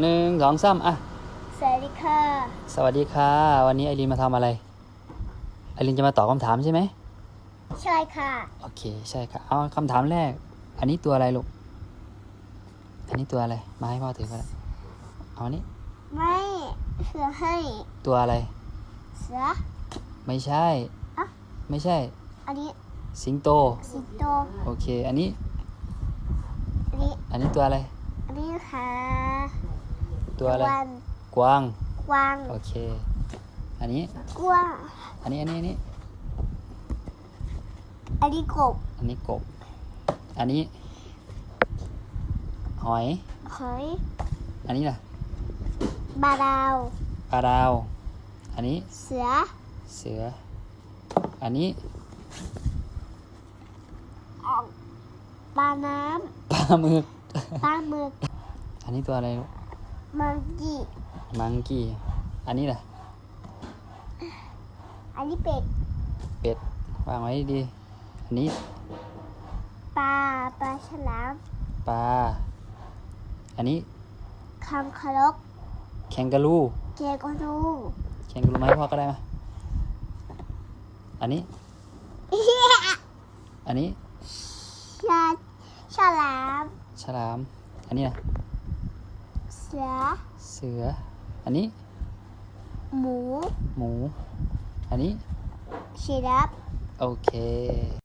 หนึ่งสองสามอะ สวัสดีค่ะ สวัสดีค่ะ วันนี้ไอรินมาทำอะไร ไอรินจะมาตอบคำถามใช่ไหม ใช่ค่ะ โอเค ใช่ค่ะ เอาคำถามแรก อันนี้ตัวอะไรลูก อันนี้ตัวอะไร มาให้พ่อถือก็ได้เอาอันนี้ ไม่เสือให้ ตัวอะไร เสือ ไม่ใช่อะไม่ใช่ อันนี้สิงโต สิงโต โอเค อันนี้ อันนี้ อันนี้ตัวอะไร อันนี้ค่ะ ตัวอะไรกวางกวาง กวางโอเค อันนี้ กวางอันนี้ อันนี้ อันนี้ อันนี้กบอันนี้กบ อันนี้ หอย หอยอันนี้ล่ะบาดาวปลาดาว อันนี้ เสือเสือ อันนี้ ออกปลาน้ปลาหมึกำปลาหมึก อันนี้ตัวอะไรลูก มังกี้มังกี้ อันนี้ล่ะ อันนี้เป็ด เป็ด วางไว้ดีๆอันนี้ ปลา ปลาฉลาม ปลา อันนี้คำคารกแคนการูเกกอนูแคนการูไหมาให้พ่อก็ได้มาอันนี้ อันนี้ชาฉลาม ฉลาม อันนี้ล่ะเสือ เสือ อันนี้ หมู หมู อันนี้ ชีรับ โอเค